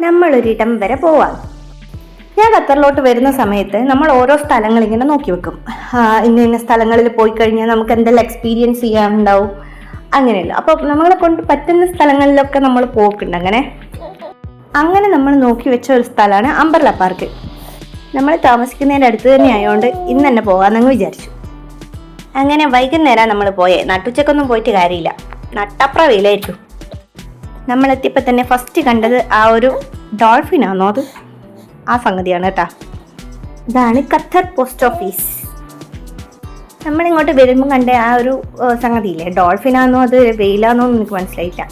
നമ്മളൊരിടം വരെ പോവാം. ഞാൻ ഖത്തറിലോട്ട് വരുന്ന സമയത്ത് നമ്മൾ ഓരോ സ്ഥലങ്ങൾ ഇങ്ങനെ നോക്കി വെക്കും. ഇന്ന ഇന്ന സ്ഥലങ്ങളിൽ പോയി കഴിഞ്ഞാൽ നമുക്ക് എന്തെല്ലാം എക്സ്പീരിയൻസ് ചെയ്യാനുണ്ടാവും? അങ്ങനെയല്ല. അപ്പോൾ നമ്മളെ കൊണ്ട് പറ്റുന്ന സ്ഥലങ്ങളിലൊക്കെ നമ്മൾ പോക്കുണ്ട് അങ്ങനെ. അങ്ങനെ നമ്മൾ നോക്കി വെച്ച ഒരു സ്ഥലമാണ് അമ്പർല പാർക്ക്. നമ്മൾ താമസിക്കുന്നതിന്റെ അടുത്ത് തന്നെ ആയതുകൊണ്ട് ഇന്ന് തന്നെ പോകാമെന്നങ്ങ് വിചാരിച്ചു. അങ്ങനെ വൈകുന്നേരം നമ്മൾ പോയേ. നട്ടുച്ചക്കൊന്നും പോയിട്ട് കാര്യമില്ല. നട്ടപ്ര വെയിലായിരിക്കും. നമ്മളെത്തിയപ്പോൾ തന്നെ ഫസ്റ്റ് കണ്ടത് ആ ഒരു ഡോൾഫിനാണോ അത്? ആ സംഗതിയാണ് കേട്ടോ. ഇതാണ് ഖത്തർ പോസ്റ്റ് ഓഫീസ്. നമ്മളിങ്ങോട്ട് വരുമ്പോൾ കണ്ട ആ ഒരു സംഗതി സംഗതിയില്ലേ? ഡോൾഫിനാണോ അത് വെയിലാണോ എന്ന് എനിക്ക് മനസ്സിലായില്ല.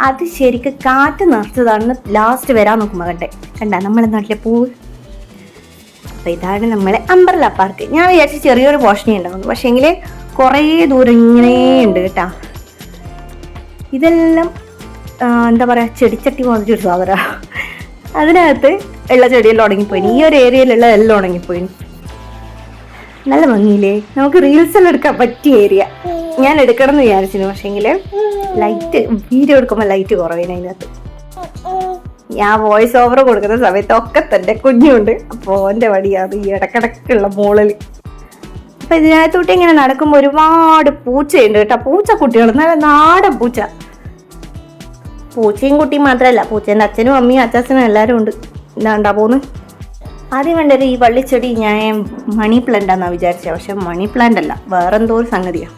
അത് ശരിക്കും കാറ്റ് നിറച്ചതാണെന്ന് ലാസ്റ്റ് വരാൻ നോക്കുമ്പോൾ കണ്ടേ. കണ്ട നമ്മളെ നാട്ടിലെ പൂവ്? അപ്പോൾ ഇതാണ് നമ്മളെ അംബർല പാർക്ക് ഞാൻ വിചാരിച്ച ചെറിയൊരു പോഷണി ഉണ്ടാകുന്നു പക്ഷേ എങ്കിൽ കുറേ ദൂരം ഇങ്ങനെ ഉണ്ട് കേട്ടാ. ഇതെല്ലാം എന്താ പറയുക ചെടിച്ചട്ടി മതിച്ചൊരു സാധനമാണ് അതിനകത്ത് ഉള്ള ചെടിയെല്ലാം ഉണങ്ങിപ്പോയി ഈ ഒരു ഏരിയയിലുള്ള എല്ലാം ഉണങ്ങിപ്പോയി നല്ല ഭംഗിയില്ലേ? നമുക്ക് റീൽസ് എല്ലാം എടുക്കാൻ പറ്റിയ ഏരിയ ഞാൻ എടുക്കണം എന്ന് വിചാരിച്ചിരുന്നു. പക്ഷേങ്കിൽ ലൈറ്റ് വീഡിയോ എടുക്കുമ്പോൾ ലൈറ്റ് കുറവേന അതിനകത്ത്. ഞാൻ വോയിസ് ഓവർ കൊടുക്കുന്ന സമയത്ത് ഒക്കെ തന്നെ കുഞ്ഞുണ്ട് അപ്പോൾ എന്റെ വടിയാണ് ഈ ഇടക്കിടക്കുള്ള മോളിൽ അപ്പൊ ഇതിനകത്തോട്ട് ഇങ്ങനെ നടക്കുമ്പോൾ ഒരുപാട് പൂച്ചയുണ്ട് കേട്ടോ. പൂച്ച കുട്ടികൾ നല്ല നാടൻ പൂച്ച. പൂച്ചയും കുട്ടിയും മാത്രമല്ല പൂച്ചേന്റെ അച്ഛനും അമ്മയും അച്ചാച്ചനും എല്ലാവരും ഉണ്ട്. എന്താണ്ടാ പോന്ന്. ആദ്യം വേണ്ടത് ഈ വള്ളിച്ചെടി ഞാൻ മണി പ്ലാന്റ് ആണെന്നാണ് വിചാരിച്ചത് പക്ഷെ മണി പ്ലാന്റ് അല്ല. വേറെന്തോ ഒരു സംഗതിയാണ്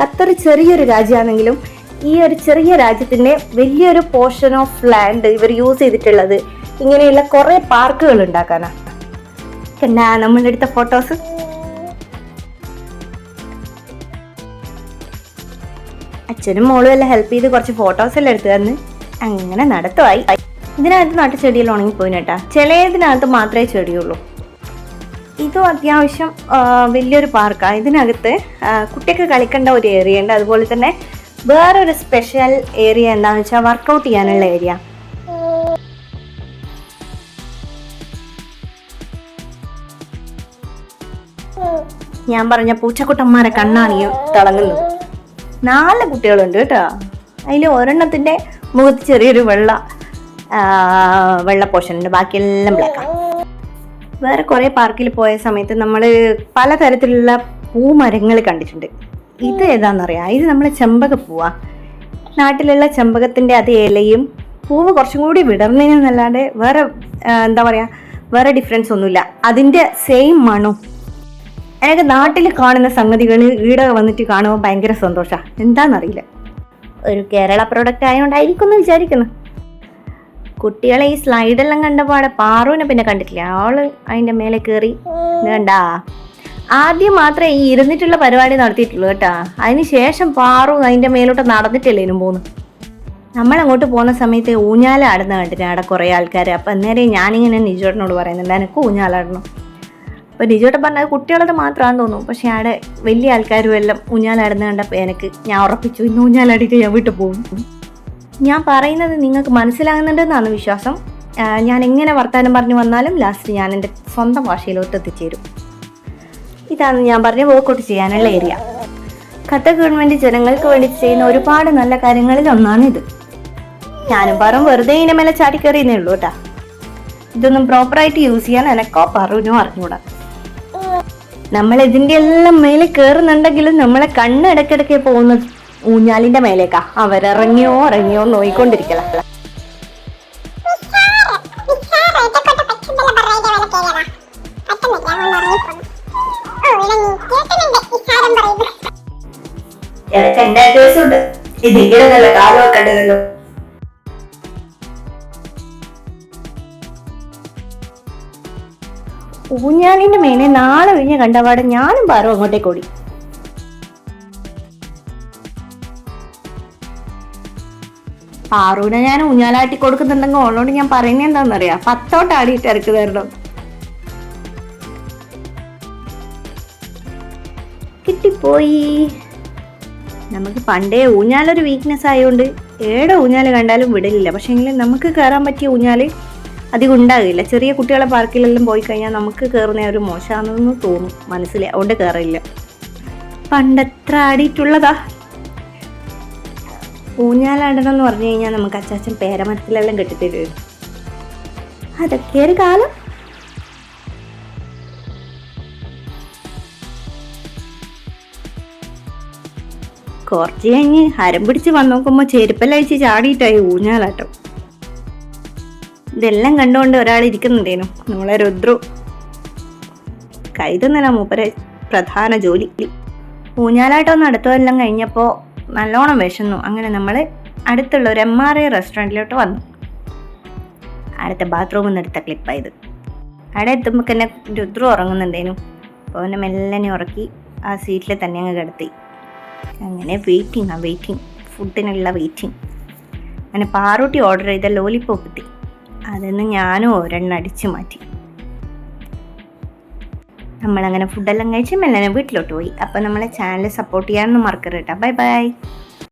ഖത്തർ ചെറിയൊരു രാജ്യമാണെങ്കിലും ഈ ഒരു ചെറിയ രാജ്യത്തിന്റെ വലിയൊരു പോർഷൻ ഓഫ് ലാൻഡ് ഇവർ യൂസ് ചെയ്തിട്ടുള്ളത് ഇങ്ങനെയുള്ള കുറേ പാർക്കുകൾ ഉണ്ടാക്കാനാണ് എന്നാ നമ്മളെടുത്ത ഫോട്ടോസ് അച്ഛനും മോളും എല്ലാം ഹെൽപ്പ് ചെയ്ത് കുറച്ച് ഫോട്ടോസ് എല്ലാം എടുത്തു തന്ന്. അങ്ങനെ നടത്തുമായി ഇതിനകത്ത് നാട്ടു ഉണങ്ങി ഉണങ്ങിപ്പോയി കേട്ടാ. ചിലതിനകത്ത് മാത്രമേ ചെടിയുള്ളൂ. ഇതും അത്യാവശ്യം വലിയൊരു പാർക്കാണ് ഇതിനകത്ത് കുട്ടിയൊക്കെ കളിക്കേണ്ട ഒരു ഏരിയ ഉണ്ട്. അതുപോലെ തന്നെ വേറൊരു സ്പെഷ്യൽ ഏരിയ എന്താണെന്ന് വെച്ചാൽ വർക്കൗട്ട് ചെയ്യാനുള്ള ഏരിയ ഞാൻ പറഞ്ഞ പൂച്ചക്കുട്ടന്മാരെ കണ്ണാണ് ഈ തിളങ്ങുന്നത്. നാല് കുട്ടികളുണ്ട് കേട്ടോ. അതിൽ ഒരെണ്ണത്തിന്റെ മുഖത്ത് ചെറിയൊരു വെള്ള വെള്ള പോർഷൻ ഉണ്ട്. ബാക്കിയെല്ലാം ബ്ലാക്കാണ് വേറെ കുറേ പാർക്കിൽ പോയ സമയത്ത് നമ്മൾ പലതരത്തിലുള്ള പൂമരങ്ങൾ കണ്ടിട്ടുണ്ട്. ഇത് ഏതാണെന്നറിയാം ഇത് നമ്മളെ ചെമ്പകപ്പൂവാ നാട്ടിലുള്ള ചെമ്പകത്തിന്റെ അത് ഇലയും പൂവ് കുറച്ചും കൂടി വിടർന്നതിനല്ലാണ്ട് വേറെ എന്താ പറയുക വേറെ ഡിഫറൻസ് ഒന്നുമില്ല. അതിന്റെ സെയിം മണും എനിക്ക് നാട്ടിൽ കാണുന്ന സംഗതികൾ ഈടെ വന്നിട്ട് കാണുമ്പോൾ ഭയങ്കര സന്തോഷമാണ് എന്താണെന്നറിയില്ല ഒരു കേരള പ്രൊഡക്റ്റ് ആയതുകൊണ്ടായിരിക്കും എന്ന് വിചാരിക്കുന്നു. കുട്ടികളെ ഈ സ്ലൈഡെല്ലാം കണ്ടപാടെ പാറുവിനെ പിന്നെ കണ്ടിട്ടില്ല. അവൾ അതിന്റെ മേലെ കയറി കണ്ടാ? ആദ്യം മാത്രമേ ഈ ഇരുന്നിട്ടുള്ള പരിപാടി നടത്തിയിട്ടുള്ളൂ കേട്ടാ. അതിന് ശേഷം പാറു അതിന്റെ മേലോട്ട് നടന്നിട്ടില്ലേ ഇനും പോന്നു നമ്മളങ്ങോട്ട് പോകുന്ന സമയത്ത് ഊഞ്ഞാലാടുന്ന കണ്ടിട്ട് അവിടെ കുറേ ആൾക്കാർ അപ്പം അന്നേരം ഞാനിങ്ങനെ നിജോടിനോട് പറയുന്നുണ്ട് എനിക്ക് ഊഞ്ഞാലാടണം? അപ്പോൾ നിജോട്ടൻ പറഞ്ഞത് കുട്ടികളത് മാത്രമാണെന്ന് തോന്നുന്നു. പക്ഷേ അവിടെ വലിയ ആൾക്കാരും എല്ലാം ഊഞ്ഞാലാടുന്ന കണ്ടപ്പോൾ എനിക്ക് ഞാൻ ഉറപ്പിച്ചു ഇന്ന് ഊഞ്ഞാലാടിയിട്ട് ഞാൻ വീട്ടിൽ പോകും. ഞാൻ പറയുന്നത് നിങ്ങൾക്ക് മനസ്സിലാകുന്നുണ്ടെന്നാണ് വിശ്വാസം. ഞാൻ എങ്ങനെ വർത്തമാനം പറഞ്ഞു വന്നാലും ലാസ്റ്റ് ഞാൻ എന്റെ സ്വന്തം ഭാഷയിലോട്ട് എത്തിച്ചേരും. ഇതാണ് ഞാൻ പറഞ്ഞ വർക്കൗട്ട് ചെയ്യാനുള്ള ഏരിയ ഖത്തർ ഗവൺമെന്റ് ജനങ്ങൾക്ക് വേണ്ടി ചെയ്യുന്ന ഒരുപാട് നല്ല കാര്യങ്ങളിൽ ഒന്നാണ് ഇത്. ഞാനും പറയും വെറുതെ ഇതിന്റെ മേലെ ചാടിക്കറിയുന്നേ ഉള്ളൂ കേട്ടാ. ഇതൊന്നും പ്രോപ്പറായിട്ട് യൂസ് ചെയ്യാൻ എനക്കോ പറഞ്ഞു അറിഞ്ഞൂടാ. നമ്മൾ ഇതിന്റെ എല്ലാം മേലെ കയറുന്നുണ്ടെങ്കിലും നമ്മളെ കണ്ണ് ഇടയ്ക്കിടയ്ക്ക് പോകുന്നത് ഊഞ്ഞാലിന്റെ മേലേക്കാ. അവരിറങ്ങിയോ ഇറങ്ങിയോ നോയിക്കൊണ്ടിരിക്കല. ഊഞ്ഞാലിന്റെ മേലെ നാളെ കഴിഞ്ഞ് കണ്ടപാടെ ഞാനും പാറും അങ്ങോട്ടേക്ക് ഓടി പാറുവിനെ ഞാൻ ഊഞ്ഞാലാട്ടി കൊടുക്കുന്നുണ്ടെങ്കിൽ ഓളോട് ഞാൻ പറയുന്നത് എന്താണെന്നറിയാം? പത്തോട്ട് ആടിയിട്ട് ഇറക്കി തരണം കിട്ടിപ്പോയി. നമുക്ക് പണ്ടേ ഊഞ്ഞാലൊരു വീക്ക്നെസ് ആയതുകൊണ്ട് ഏടെ ഊഞ്ഞാൽ കണ്ടാലും വിടലില്ല. പക്ഷേ എങ്കിലും നമുക്ക് കയറാൻ പറ്റിയ ഊഞ്ഞാൽ അധികം ഉണ്ടാകില്ല. ചെറിയ കുട്ടികളെ പാർക്കിലെല്ലാം പോയി കഴിഞ്ഞാൽ നമുക്ക് കയറുന്ന ഒരു മോശമാണെന്ന് തോന്നും മനസ്സിൽ അതുകൊണ്ട് കയറില്ല പണ്ടത്ര ആടിയിട്ടുള്ളതാ. ഊഞ്ഞാലാടണം എന്ന് പറഞ്ഞു കഴിഞ്ഞാൽ നമുക്ക് അച്ചാച്ചൻ പേരമരത്തിലെല്ലാം കെട്ടിത്തരും അതൊക്കെ ഒരു കാലം. കുറച്ച് കഴിഞ്ഞ് ഹരം പിടിച്ച് വന്നു നോക്കുമ്പോൾ ചെരുപ്പെല്ലാം അഴിച്ച് ചാടിയിട്ടായി ഊഞ്ഞാലാട്ടം. ഇതെല്ലാം കണ്ടുകൊണ്ട് ഒരാൾ ഇരിക്കുന്നുണ്ടേനു. നമ്മളെ രുദ്രു. കൈതുന്നല്ല മൂപ്പരെ പ്രധാന ജോലി. ഊഞ്ഞാലാട്ടം നടത്തുമെല്ലാം കഴിഞ്ഞപ്പോൾ നല്ലോണം വിശന്നു. അങ്ങനെ നമ്മൾ അടുത്തുള്ള ഒരു എം ആർ ഐ റെസ്റ്റോറന്റിലോട്ട് വന്നു. അടുത്ത ബാത്റൂമിൽ നിന്ന് എടുത്ത ക്ലിപ്പായത് അവിടെ എത്തുമ്പോൾ തന്നെ രുദ്രു ഉറങ്ങുന്നുണ്ടേനു. അപ്പോൾ അവനെ മെല്ലനെ ഉറക്കി ആ സീറ്റിൽ തന്നെ അങ്ങ് കിടത്തി. അങ്ങനെ വെയിറ്റിംഗ് ആ വെയിറ്റിംഗ് ഫുഡിനുള്ള വെയിറ്റിംഗ് അങ്ങനെ പാറൂട്ടി ഓർഡർ ചെയ്ത ലോലിപ്പോപ്പ് കിട്ടി. അതിന്ന് ഞാനും ഒരെണ്ണം അടിച്ചു മാറ്റി. നമ്മളങ്ങനെ ഫുഡെല്ലാം കഴിച്ച് മെല്ലനെ വീട്ടിലോട്ട് പോയി. അപ്പോൾ നമ്മളെ ചാനൽ സപ്പോർട്ട് ചെയ്യാനൊന്നും മറക്കരുത് ബൈ ബൈ